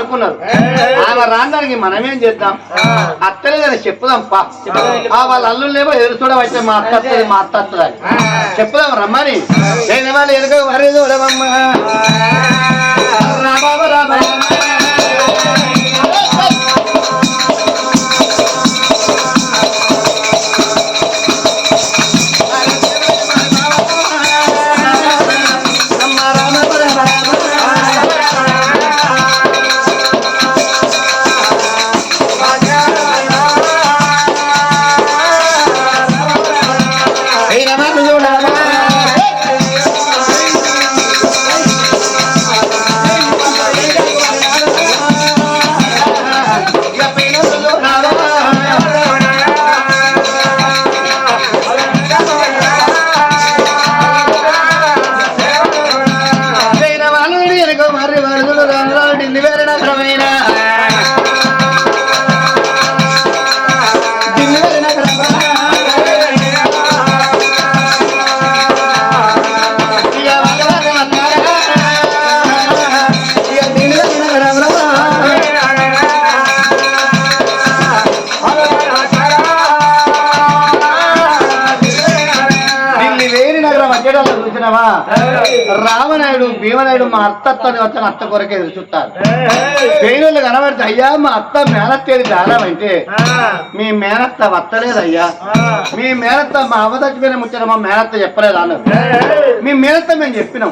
అనుకున్నారు. ఆమె రాందానికి మనమేం చేద్దాం? అత్తలేదని చెప్పుదాం పా. వాళ్ళ అల్లుళ్ళేమో ఎదురు చూడవచ్చే మా అత్త మా అత్త వస్తది అని. చెప్పుదాం రమ్మని. నేను వాళ్ళు ఎదుగు వరి అడ్డడాలు చూసినావా రామనాయుడు భీమనాయుడు మా అత్త వచ్చిన అత్త కొరకే ఎదురు చూస్తారు పేరులు కనబడితే అయ్యా మా అత్త మేనత్తేది దానం అంటే మీ మేనత్త వత్తలేదు అయ్యా మీ మేనత్త మా అవ్వ చచ్చిపోయిన ముచ్చిన మా మేనత్త చెప్పలేదు అన్నారు మీ మేనత్త మేము చెప్పినాం.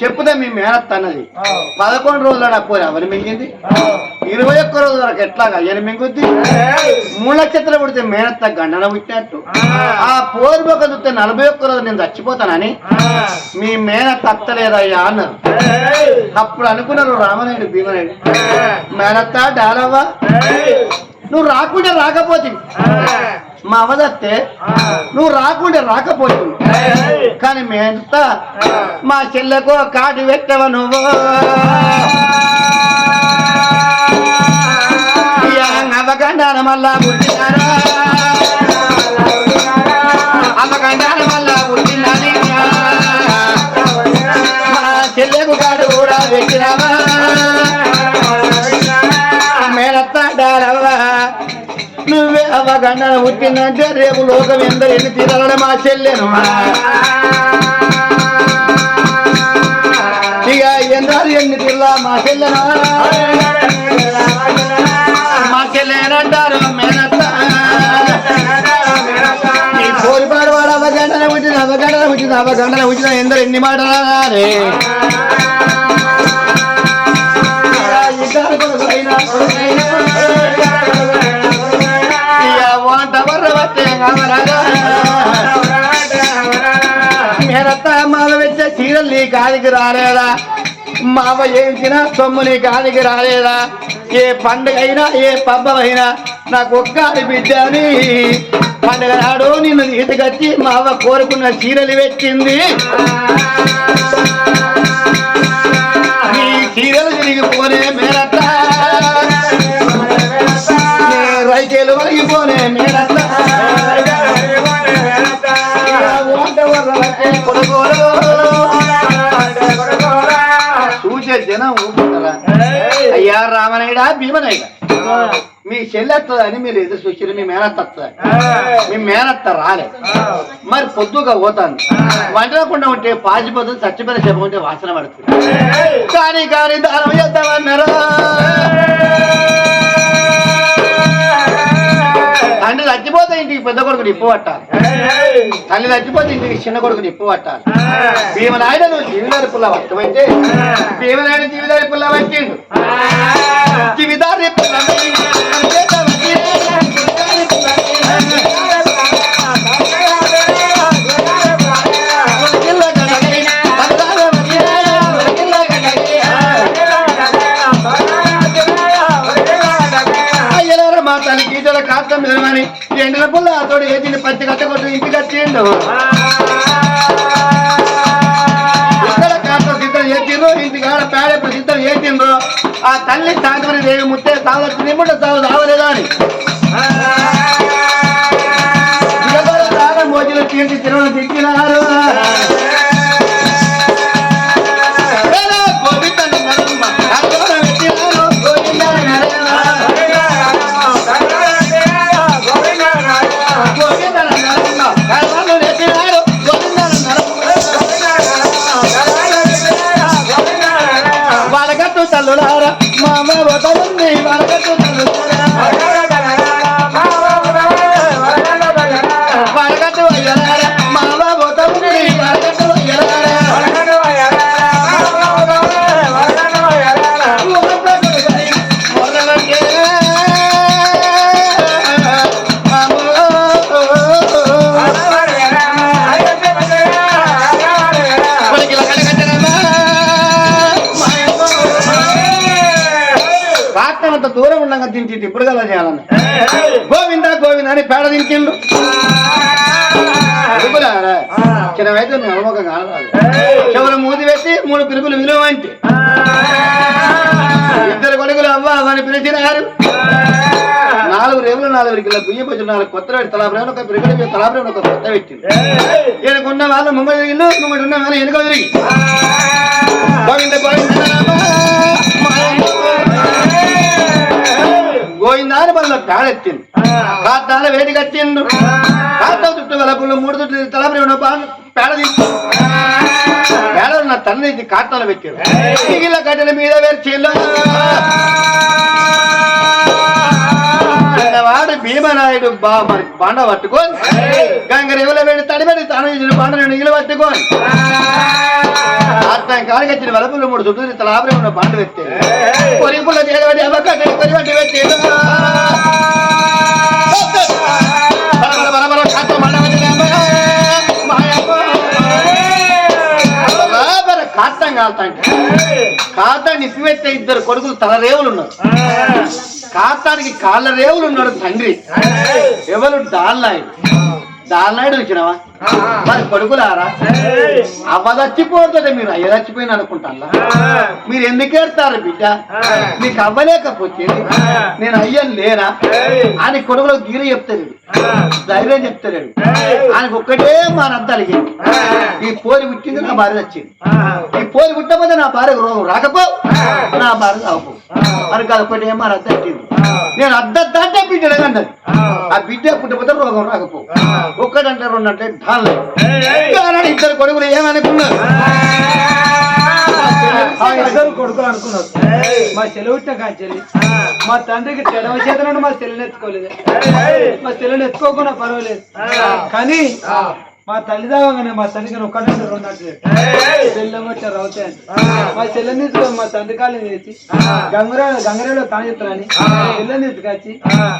చెప్పుదే మీ మేనత్త అన్నది. పదకొండు రోజుల నా పోయి అవని మింగింది? ఇరవై ఒక్క రోజుల వరకు ఎట్లాగా అయ్యని మింగుద్ది? మూడు నక్షత్రాలు పుడితే మేనత్త గండన పుట్టినట్టు. ఆ. పోరు బొక్క చూస్తే నలభై ఒక్క రోజు నేను చచ్చిపోతానని మీ మేనత్త అత్తలేదయ్యా అన్నారు అప్పుడు అనుకున్నారు రామనాయుడు భీమనాయుడు. మేనత్త డాలవ్వా. నువ్వు రాకుంటే రాకపోతే మా అవదత్తే నువ్వు రాకుంటే రాకపోతుంది కానీ మేనత్త మా చెల్లెకు కాటి పెట్టవ నువ్వు? అవకండాన మళ్ళా అవకండాన మళ్ళా పెట్టినావా మేనత్త డాలవ్వా నువ్వే అవగండన పుట్టిందంటే రేపు లోకం ఎందరు ఎన్ని తీరాలని మా చెల్లెను. ఇక ఎందరు ఎన్ని తీర్లా మా చెల్లెను? మా చెల్లెనంటారు మేనత్త. ఈ కోరిపాడు వాడు అవగండన పుట్టిన అవగండన పుట్టిన అవగండన పుట్టిన ఎందరు ఎన్ని మాటలా రే మావ వచ్చే చీరలు నీ కాదికి రాలేదా మావ ఏంచిన సొమ్ము నీ కాదికి రాలేదా ఏ పండుగ అయినా ఏ పబ్బమైనా నాకు ఒక్క బిడ్డ అని పండుగ నాడు నిన్ను తీసుకొచ్చి మావ కోరుకున్న చీరలు పెట్టింది చీరలు రైకేలు వలిగిపోనే చూసే జనం ఊపుతారా అయ్యా రామనాయుడా భీమనాయుడ. మీ చెల్లెత్తదని మీరు ఎదురు చూసారు మీ మేనత్త మీ మేనత్త రాలే. మరి పొద్దుగా పోతాను. వంటకుండా ఉంటే పాచిపోతుంది చచ్చిపోయిన చెప్ప ఉంటే వాసన పడుతుంది. కానీ కానీ దానం చేద్దామన్నారా? తండ్రి చచ్చిపోతే ఇంటికి పెద్ద కొడుకు నిప్పు పట్టాలి. తల్లి చచ్చిపోతే ఇంటికి చిన్న కొడుకు నిప్పు పట్టాలి. భీమనాయుడు నువ్వు జీవిదారి పుల్ల వస్తమైతే భీమనాయుడు జీవిదారి పుల్ల జీవిదారి పుల్ల కత్తి ఏదిని కొట్టు ఇంటికి వచ్చిండు ఇక్కడ కాస్త సిద్ధం చేసిండ్రు ఆడ పేడెప్పుడు సిద్ధం చేసిండ్రు ఆ తల్లి సాగమని దేవి ముత్తే సాగు నిమ్ముడు సాగు సాగలేదా అని. చేయాలని గోవింద గోవింద అని పేడ తింటిండు పిలుపులారా చిన్న వయసు మీ అమ్మకం కానరాదు చెవులు మూతి పెట్టి మూడు పిలుపులు విలువ అంటే. ఇద్దరు కొడుకులు అవ్వ అని పిలిచినారు నాలుగు రేవులు నాలుగు కిలో బియ్యం వచ్చి నాలుగు కొత్త పెట్టి తలాబ్రేమ ఒక పిరిగడి తలాబ్రేమ ఒక కొత్త పెట్టింది ఈయనకున్న వాళ్ళు ముంగడు తిరిగి ముంగడు ఉన్న వాళ్ళు వెనుక తిరిగి. గోవింద గోవింద గోవిందాని వల్ల పేడెత్తింది కాతాల వేడి కట్టిండు కాత చుట్టూ వెలపులు మూడు చుట్టూ తలపరి పేడ తీసుకు పేడ నా తండ్రి కాటాలు పెట్టాడు మిగిలిన కట్టెల మీద వేర్చిలో. వాడు భీమనాయుడు మరి బాండ పట్టుకొని గంగరేవుల వేడి తడిపెడి తన ఇచ్చిన బాండ నిగిలి పట్టుకొని అర్థం కాడికొచ్చిన వెలపులు మూడు చుట్టూ తలాపరి ఉన్న బాండ పెట్టి. పొరిపుల కాట మండవదిలేమ్మ, మాయమ్మ. బరాబర కాటం కాల్తాంటే. కాటా నిప్పిపెట్టే ఇద్దరు కొడుకులు తల రేవులు ఉన్నారు. కాతానికి కాళ్ళ రేవులు ఉన్నాడు తండ్రి. ఎవరు డాల్నాయుడు డాల్నాయుడు వచ్చినవా మరి కొడుకులారా? అవ్వ చచ్చిపోతుంది మీరు. అయ్య చచ్చిపోయిన అనుకుంటారా మీరు ఎందుకు ఏడతారు బిడ్డ? మీకు అవ్వలేకపోతే నేను అయ్యను లేనా? అని కొడుకులో గీర చెప్తాడు ధైర్యం చెప్తాడు ఆయనకు ఒక్కటే మా నద్దాలికి ఈ పోరి పుట్టింది నా భార్య వచ్చింది పోరి పుట్టకపోతే నా భార్య రోగం రాకపో. నా భార్య రాకపో. మరి కాకపోతే మా రద్ద వచ్చింది నేను అద్దంటే బిడ్డ లేదన్నది ఆ. బిడ్డ పుట్టకపోతే రోగం రాకపో. ఒక్కడంటే రెండు అంటే కానీ ఇద్దరు కొడుకులు ఏమనుకున్నారు? ఆ. ఇద్దరు కొడుకులు అనుకున్నారు. మా చెల్లి పుట్టిన కాంచెల్లి మా తండ్రికి తెడవ చేతనండి మా చెల్లిని ఎత్తుకోలేదు మా చెల్లిని ఎత్తుకోకుండా పర్వాలేదు. కానీ మా తల్లి దాగానే మా తండ్రికి ఒక్కడంటే రెండు చెల్లెమ్మట రవుతాయని మా చెల్లెని మా తండ్రి కాళ్ళని వేసి గంగరే గంగరేలో తాను చెప్తానని చెల్లెని తీసుకొచ్చి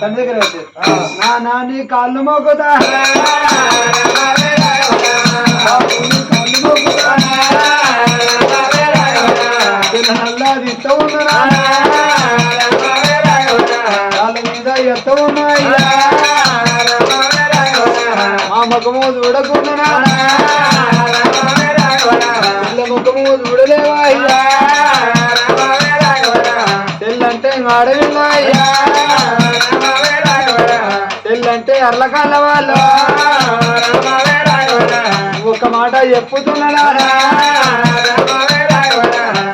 తండ్రి దగ్గర వచ్చారు నా నాని కాళ్ళు మోకుతా కాళ్ళు ఎత్త ఉన్నరా తెల్లంటే ఆడవిల్లా తెల్లంటే వాళ్ళు ఒక మాట చెప్పుతున్నారా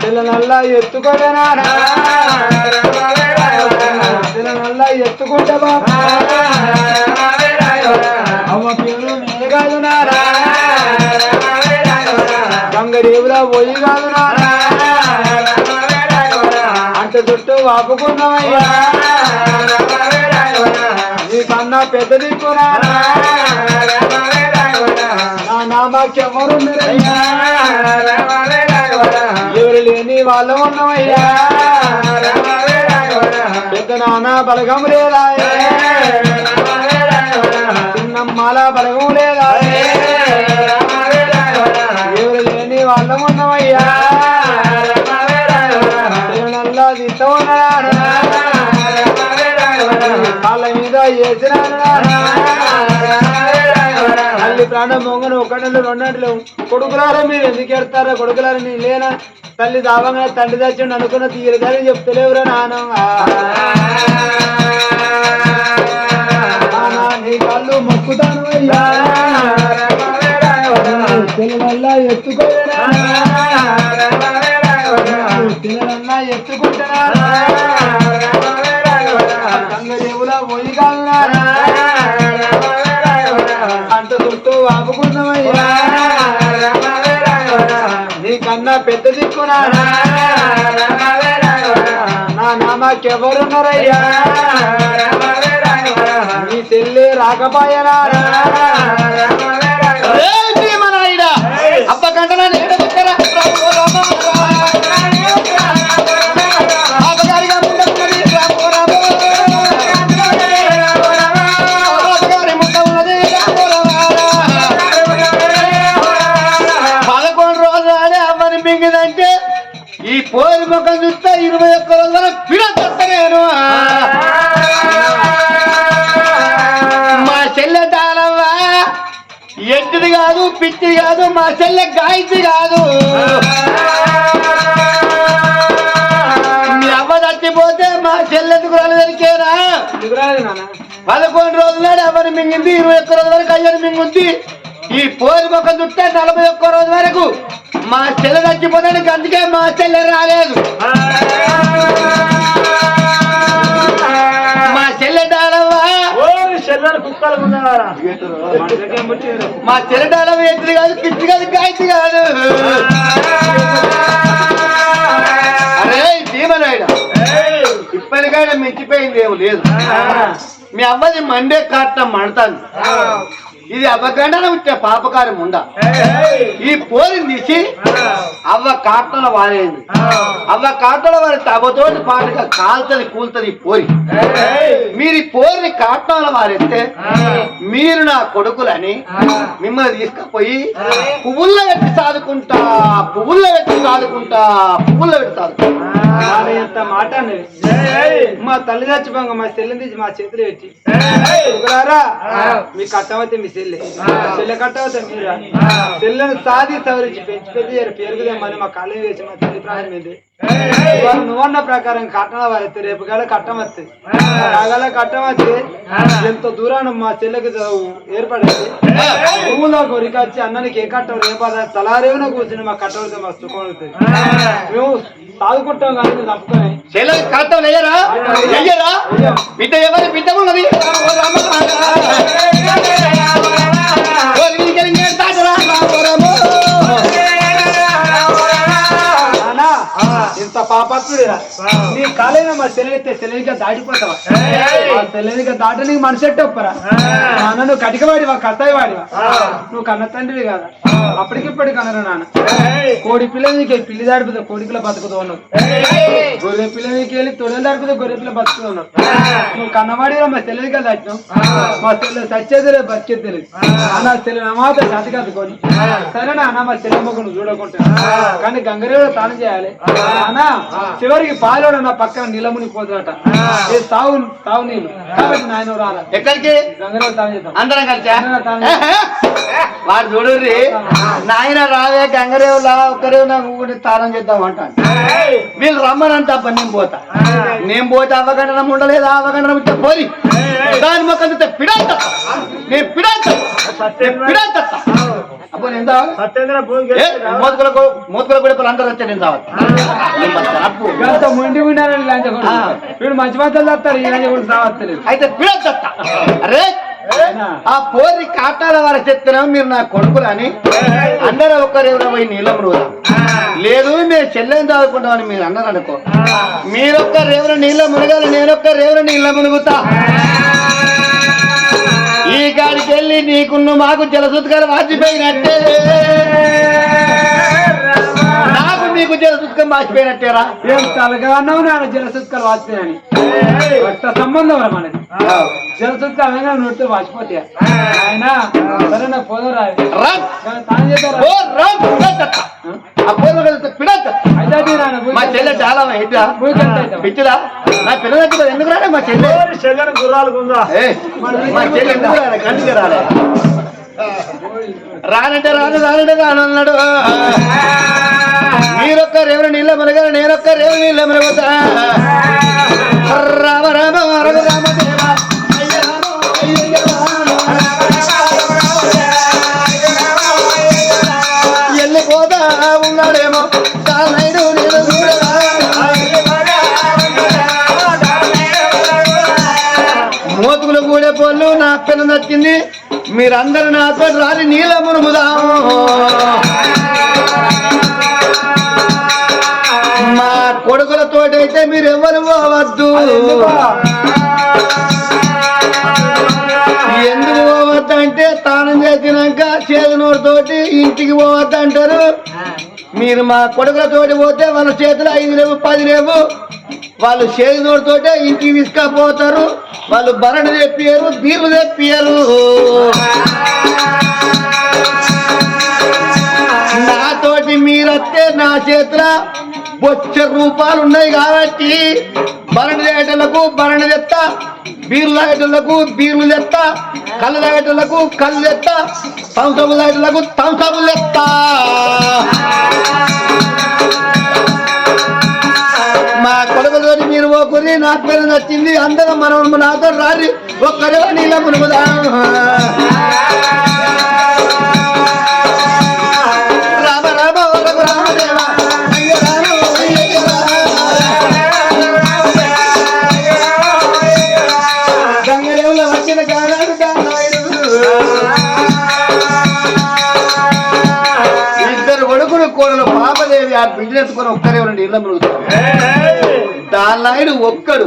పిల్లనల్లా ఎత్తుకోలేనారా పిల్లనల్లా ఎత్తుకుంటే బాబా అమ్మ పేరు నేను కాదునారా రంగరేవులా పోయి కాదునారా అంత చుట్టూ వాపుకున్నామయ్యా నీకన్నా పెద్ద దిక్కునారా నా నామాకెవరున్నారయ్యా ఎవరు లేని వాళ్ళు ఉన్నామయ్యా. పెద్ద నాన్న బలగం లేదా? చిన్నమ్మాల బలగం లేదా? ఎవరు లేని వాళ్ళం ఉన్నామయ్యా. వాళ్ళ మీద వేసినాడు తల్లి ప్రాణం మొంగను ఒకటి రెండంటలు కొడుకులారా మీరు ఎందుకు ఎడతారా కొడుకులారా నీ లేనా? తల్లి దావంగా తండ్రి తెచ్చండి అనుకున్న తీరు కానీ చెప్తలేవురా నాన్న. నీ కళ్ళు మొక్కుతాను అయ్యా. పిల్లలల్లా ఎత్తుకోలేనా పిల్లలల్లా ఎత్తుకుంటారా గంగదేవులా పోయి కాదురా అంత చుట్టూ వాపుకున్నామయ్యా నీకన్నా పెద్ద దిక్కునా. మాకెవరున్నారయ్యా మీ చెల్లి రాకపోయారా కాదు పిచ్చిది కాదు మా చెల్లె గాయత్రి కాదు మీ అవ్వ చచ్చిపోతే మా చెల్లెందుకు నాన్న? పదకొండు రోజుల నాడు ఎవరిని మింగింది ఇరవై ఒక్క రోజుల వరకు అయ్యని మింగుంది. ఈ పోలి మొక్క చుట్టే నలభై ఒక్క రోజు వరకు మా చెల్లె చచ్చిపోతానికి అందుకే మా చెల్లె రాలేదు. మా చెల్లె డాలవ ఎత్తులు కాదు పిచ్చి కాదు గాయత్రి కాదు అరే భీమనాయుడు ఇప్పటికైనా మించిపోయింది ఏమి లేదు. మీ అవ్వది మండే కాటం మండుతాంది. ఇది అవ్వగండన వచ్చే పాపకారం ఉందా ఈ పోరిని తీసి అవ్వ కాటల వారేది. అవ్వ కాటల వారి తవ్వతోటి పాటుగా కాలుతుంది కూలుతుంది పోరి మీరు ఈ పోరిని కాటల వారెత్తే మీరు నా కొడుకులని మిమ్మల్ని తీసుకుపోయి పువ్వుల్లో పెట్టి సాదుకుంటా పువ్వుల్లో పెట్టి సాదుకుంటా పువ్వుల్లో పెట్టి సాదుకుంటా. ఎంత మాట మా తల్లి చచ్చిపోగా మా చెల్లిని తీసి మా చేతులు పెట్టి. మీ కట్టవతే మీ చెల్లె. చెల్లె కట్టవతే మీరా? చెల్లెను సాది సవరించి పెంచి పెద్ద పేరుగుదేమని మా కళ్ళు వేసి మా తల్లి ప్రాణం ఏంది నువ్వన్న ప్రకారం కట్టణ వారైతే రేపు గల కట్టం వస్తుంది రాగల కట్టం వచ్చి ఎంత దూరాన్ని మా చెల్లెకి ఏర్పడింది. భూమిలో కొరికొచ్చి అన్నానికి ఏ కట్టం పద తలారేవున కూర్చుని మా కట్టవలతో మా సుఖం అవుతుంది మేము సాదుకుంటాం కానీ తప్పుకొని లేయరా బిడ్డ ఎవరి బిడ్డ ఉన్నది? ఇంత పాపత్తుడిరా నీ కాలేన మా సెలవిస్తే సెలవిగా దాటిపోతావా? సెలవిగా దాటనికి మనిషి ఒప్పరా? నాన్న నువ్వు కటికవాడివా కత్తాయి వాడివా నువ్వు కన్న తండ్రివి కదా? అప్పటికిప్పటికి కనరు నాన్న. కోడి పిల్ల నీకు పిల్లి దాడిపోతే కోడి పిల్ల బతుకుతూ ఉన్నావు గొర్రె పిల్ల నీకు వెళ్ళి తొడలు దాడిపోతే గొర్రె పిల్ల బతుకుతూ ఉన్నావు నువ్వు కన్నవాడిగా మా సెలవిగా దాటినావు? మా సెల్లు సచ్చేది లేదు బతికేది తెలియదు అన్న సెల్లు మాత్రం చతి కట్టుకొని సరేనా అన్న మా చెల్లెమ్మకు నువ్వు చూడకుంటా. కానీ గంగరేవులో తాను చేయాలి. అన్న చివరికి పాలోడు నా పక్కన నిలముని పోతుందట ఏ సాగు సాగు నీళ్ళు కాబట్టి నాయన రాలా. ఎక్కడికి? అందరం కలిసా? వాడు చూడుర్రి. నాయన రావే గంగరేవులా ఒక్కరేవు నాకు తానం చేద్దాం అంటాను వీళ్ళు రమ్మనంట అబ్బా నేను పోతా. నేను పోతే అవగండనం ఉండలేదు? అవగండనం ఇస్తే పోరి దాని మొక్క పిడాత నేను పిడాత పిడాత అప్పుడు నేను సత్యేంద్ర మోతుకుల మోతుకుల కూడా అందరూ వచ్చే నేను తావాలి నేను బతకాలి. అప్పు. గంట మొండి ఉండాలని లంచగొడు వీడు మంచి మాటలు ఈ అయితే అరే ఆ పోరి కాటాల వారి చెప్తున్నాం మీరు నా కొడుకులని. అందరూ ఒక్కరెవరో పోయి నీళ్ళం లేదు మేము చెల్లెని చదువుకుంటామని మీరు అన్నారు అనుకో. మీరొక్క రేవుల నీళ్ళ మునగాలి నేనొక్క రేవుల నీళ్ళ మునుగుతా? కాడికి వెళ్ళి నీకున్న మాకు జలసుత్కాలు వాచిపోయినట్టే. నాకు మీకు జలసుత్కం వాచిపోయినట్టేరా. ఏం తలగా అన్నావు నాన్న జలసుత్కాలు వాచిపోయాని రక్త సంబంధం రా మనది. జలసుత్కాలు అయినా నోటితో వాచిపోతాయా? ఆయన సరే నాకు పోదాం రా. తాను చేద్దాం ఓ మా చెల్లె చాలా పిచ్చిదా నా పిల్లలకి ఎందుకు రాలే మా చెల్లె చెల్లెని మా చెల్లె ఎందుకు రాలే కంటికి రాలే? రానంటే రాను రానంటే రాను అన్నాడు. మీరొక్క రేవుల నీళ్ళ మునగారు నేనొక్క రేవు నీళ్ళ మునగుతా రామ రామ రఘు రామ రామ. వెళ్ళిపోతా ఉన్నాడేమో. పోళ్ళు పిల్ల నచ్చింది మీరందరూ నాతో రాలి నీళ్ళ మునుగుదాము మా కొడుకులతోటైతే మీరు ఎవరు పోవద్దు. ఎందుకు పోవద్దు అంటే తానం చేసినాక చేదు నోరుతోటి ఇంటికి పోవద్దు అంటారు మీరు మా కొడుకులతోటి పోతే వాళ్ళ చేతులు ఐదు లేవు పది లేవు. వాళ్ళు చేతినోడితోటే ఇంటికి తీసుకపోతారు. వాళ్ళు బరణ తెప్పియరు బీర్లు తెప్పియరు. నాతోటి మీరత్తే నా చేతుల బొచ్చ రూపాలు ఉన్నాయి కాబట్టి బరణ తాగేటలకు బరణ తెత్త బీర్లు తాగేటలకు బీర్లు తెత్త. కళ్ళు తాగేటలకు కళ్ళు ఎత్త తంసబులు తాగేటలకు తంసబులు ఎత్త మా కొడుకుతోటి మీరు పోకుని నా పేరు నచ్చింది అందరం మనం నాతో రారి ఒక్కడే నీళ్ళ మునుగుదా ఆ బిడ్డనెత్తుకొని ఒక్కరే రెండు ఇళ్ళ మునుగుతారు దానాయుడు ఒక్కడు.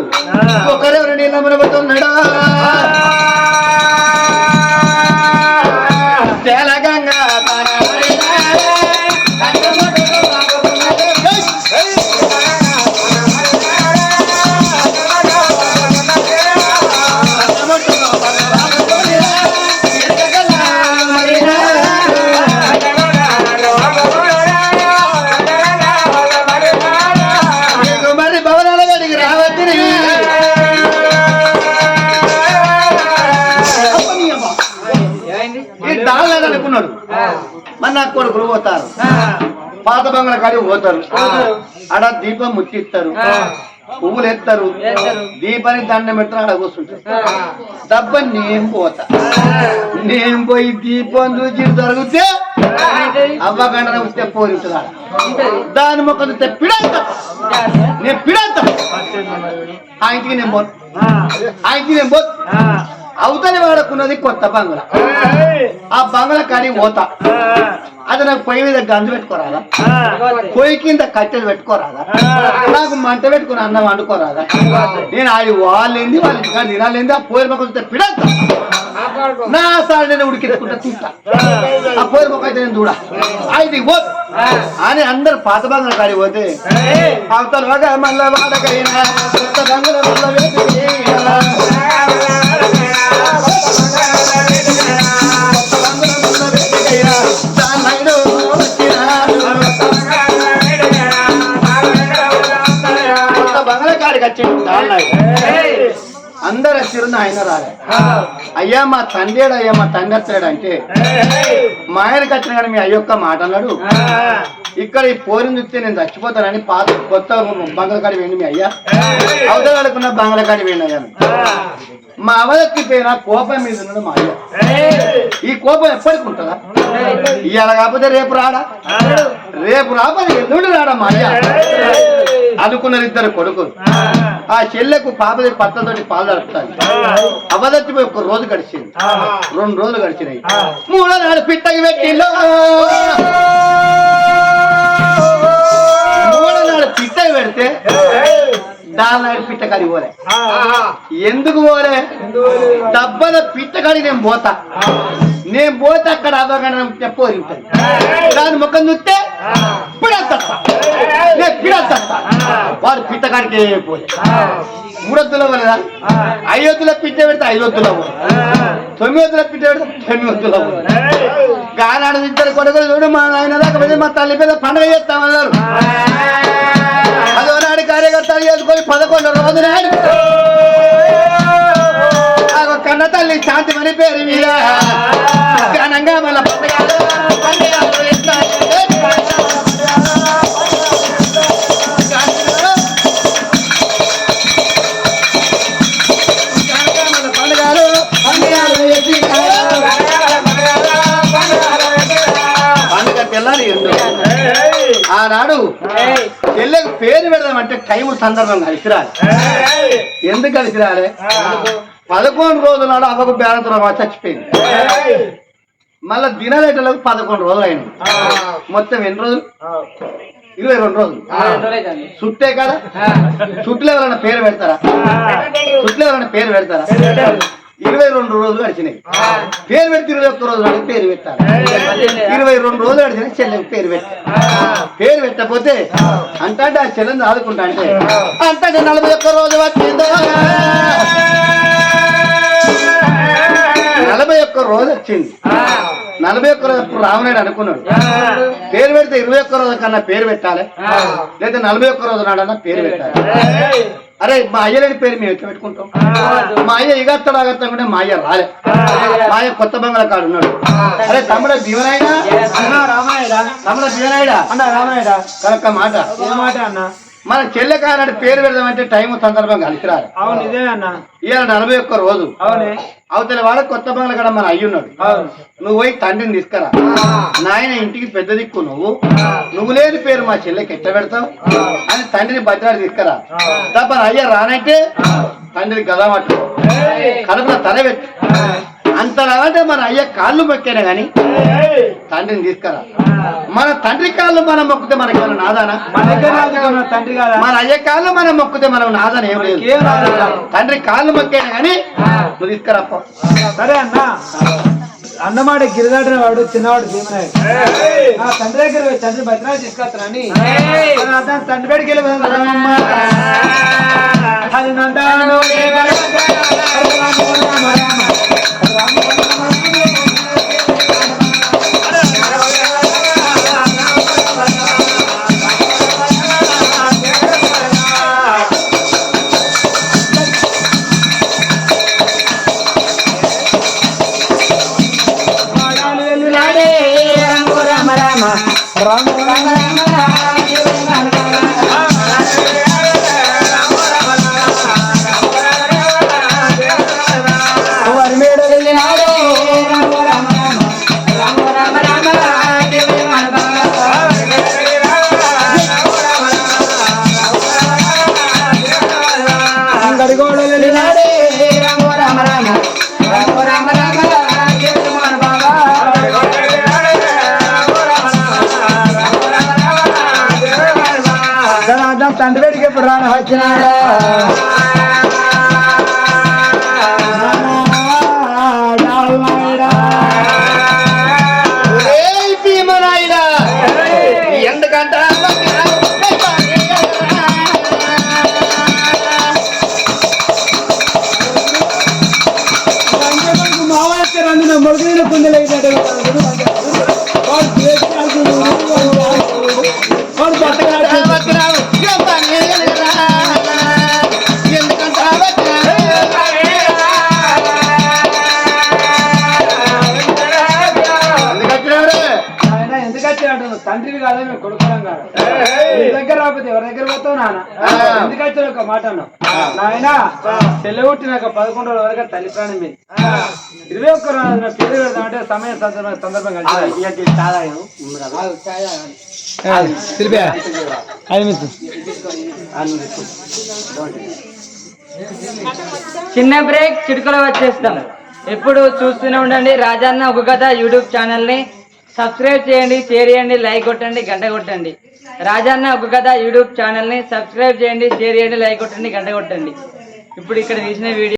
ఒక్కరే రెండు ఇళ్ళ మునుగుతున్నాడా నా కొడుకులు పోతారు. పాత బంగ్లా కాడికి పోతారు. ఆడ దీపం ముట్టిస్తారు. పువ్వులు ఎత్తారు. దీపానికి దండం పెడతారు ఆడ కూర్చుంటారు. దెబ్బ నేను పోతా. నేను పోయి దీపం చూసి జరిగితే అవ్వగండ వస్తే ఆడ దాని మొక్క చూస్తే పిడంత నేను పిడంత ఆ. ఇంటికి నేను పోను. ఆ. ఇంటికి నేను పోను. అవతలి వాడకున్నది కొత్త బంగ్లా. ఆ బంగ్లా కాడికి పోతా అది నాకు పొయ్యి మీద గంజు పెట్టుకోరాదా? పొయ్యి కింద కట్టెలు పెట్టుకోరాదా? నాకు మంట పెట్టుకుని అన్నం వండుకోరాదా? నేను ఆడి వాళ్ళేంది వాళ్ళ ఇంటికాడ తినాలేంది ఆ పోయి మొక్క చూస్తే నా సార్ నేను ఉడికించుకుంటా తింటా. ఆ పోయి మొక్క అయితే నేను చూడ. అది పో అని అందరు పాత బంగ్లా కాడి పోతే అవతల వాడ మళ్ళా వాడకైనా కొత్త బంగ్లా మళ్ళా వచ్చిండు అందరు వచ్చిరు ఆయన రాలే. అయ్యా మా తండ్రి అయ్యా మా తండ్రి వచ్చాడు అంటే మా ఆయనకి వచ్చిన కానీ మీ అయ్యొక్క మాట అన్నాడు. ఇక్కడ ఈ పోరిని చూస్తే నేను చచ్చిపోతానని పాత కొత్త బంగ్లాకాడి వేయండి మీ అయ్యా. అవతల ఆడుకున్న బంగ్లాకాడి వేయండి అయ్యా మా అవదక్కి పోయిన కోపం మీద ఉన్నాడు మా అయ్య. ఈ కోపం ఎప్పటికి ఉంటుందా? ఇవాళ కాకపోతే రేపు రాడా? రేపు రాకపోతే ఎల్లుండి రాడా మా అయ్య? అనుకున్నారు ఇద్దరు కొడుకులు. ఆ. చెల్లెకు పాపది పట్టతోటి పాలు నడుపుతాను అవదచ్చిపోయి ఒక రోజు గడిచింది. రెండు రోజులు గడిచినాయి. మూడో నాడు పిట్టకి పెట్టిలో మూడో నాడు పిట్టకి పెడితే దాని నాడు పిట్టకాడి పోలే. ఎందుకు పోలే? డబ్బల పిట్టకాడి నేను పోతా. నేను పోతే అక్కడ అదో చెప్పోరి ఉంటుంది దాని ముఖం చూస్తే పిడత్తా నేను పిడత్తా వాడు పిట్టకాడికి పోయి మూడొద్దులో పోలేదా? ఐదొద్దులో పిట్ట పెడితే ఐదొద్దులో పోలే. తొమ్మిది వద్దుల పిట్ట పెడితే తొమ్మిది వద్దులో పోలే ఇద్దరు కొడుకులు చూడు మా ఆయన దాకా మా తల్లి మీద పండుగ చేస్తామన్నారు అదో నాడు కార్యకర్తలు చేసుకొని పదకొండు రోజు నాడు తల్లి శాంతి మని పేరు మీద. ఘనంగా మళ్ళా మళ్ళా పండుగ ఎందు. ఆనాడు చెల్లెకు పేరు పెడదామంటే టైం సందర్భం కలిసిరాలి. ఎందుకు కలిసిరాలే? పదకొండు రోజుల నాడు అవ్వకు బేరంతో చచ్చిపోయింది. మళ్ళా దినరేటలకు పదకొండు రోజులు అయినాయి మొత్తం ఎన్ని రోజులు? ఇరవై రెండు రోజులు. చుట్టే కదా? చుట్టులో ఎవరైనా పేరు పెడతారా? చుట్టులో ఎవరైనా పేరు పెడతారా? ఇరవై రెండు రోజులు గడిచినాయి. పేరు పెడితే ఇరవై ఒక్క రోజు నాడు పేరు పెట్టాలి. ఇరవై రెండు రోజులు గడిచినాయి చెల్లెకి పేరు పెట్టాలి. పేరు పెట్టకపోతే అంటే ఆ చెల్లెని ఆదుకుంటా అంటే అంటే నలభై ఒక్క రోజు వచ్చిందో? నలభై ఒక్క రోజు వచ్చింది. నలభై ఒక్క రోజు అప్పుడు రావనాయుడు అనుకున్నాడు. పేరు పెడితే ఇరవై ఒక్క రోజు కన్నా పేరు పెట్టాలి. లేదా నలభై ఒక్క రోజు నాడన్నా పేరు పెట్టాలి. అరే మా అయ్యలేని పేరు మేము ఎట్లా పెట్టుకుంటాం? మా అయ్య ఇగత్తడు అగత్తంటే మా అయ్య రాలే. మా అయ్య కొత్త బంగ్లా కాడు ఉన్నాడు. అరే తమ్ముడ భీమనాయుడా రామాయడా తమ్ముడ భీమనాయుడా అన్న రామాయడా కనుక మాట. ఏ మాట అన్న? మన చెల్లె కానాడు పేరు పెడదామంటే టైం సందర్భం కలిసి రాలి అవును ఇదే అన్న. ఇవాళ నలభై ఒక్క రోజు. అవునే. అవతల వాడ కొత్త బంగ్లా కాడ మన అయ్యున్నాడు. నువ్వు పోయి తండ్రిని తీసుకురా. నాయన ఇంటికి పెద్ద దిక్కు నువ్వు. నువ్వు లేని పేరు మా చెల్లెకి ఎట్ట పెడతావు? అని తండ్రిని భద్రాడు తీసుకురా. తప్ప అయ్యా రానంటే తండ్రిని గదా పట్టు కడుపులో తల పెట్టు. అంతలాంటే మన అయ్య కాళ్ళు మొక్కానే గాని? తండ్రిని తీసుకురా. మన తండ్రి కాళ్ళు మనం మొక్కితే మనకి ఏమైనా నాదానా మన రాజుకున్న తండ్రి కాదా? మన అయ్య కాళ్ళు మనం మొక్కితే మనం నాదాన? ఏం లేదు. తండ్రి కాళ్ళు మొక్కానే గాని నువ్వు తీసుకురా. సరే అన్న. అన్నమాట గిరిదాటిన వాడు చిన్నవాడు భీమనాయుడు. ఆ తండ్రి దగ్గర తండ్రి భద్రాలు తీసుకొస్తానని తండ్రి బయటికి వెళ్ళి తండ్రి వేడికి ఎప్పుడు రాని వచ్చినాడా? కాదా మేము కొడుకోవడం కాదు. నీ దగ్గర రాకపోతే ఎవరి దగ్గర పోతావు నాన్న? ఒక మాట అన్నావు? నాయన తెల్లగొట్టినాక పదకొండు రోజుల వరకు తల్లి ప్రాణం మీద. ఇరవై ఒక్క రోజు నా పేరు పెడదామంటే సమయం సందర్భం సందర్భం కలిసి చిన్న బ్రేక్ చిడుకలో వచ్చేస్తాం ఎప్పుడు చూస్తూనే ఉండండి. రాజన్న ఒక కథ యూట్యూబ్ ఛానల్ని సబ్స్క్రైబ్ చేయండి షేర్ చేయండి లైక్ కొట్టండి గంట కొట్టండి. రాజన్న ఒక కథ యూట్యూబ్ ఛానల్ని సబ్స్క్రైబ్ చేయండి షేర్ చేయండి లైక్ కొట్టండి గంట కొట్టండి. ఇప్పుడు ఇక్కడ తీసిన వీడియో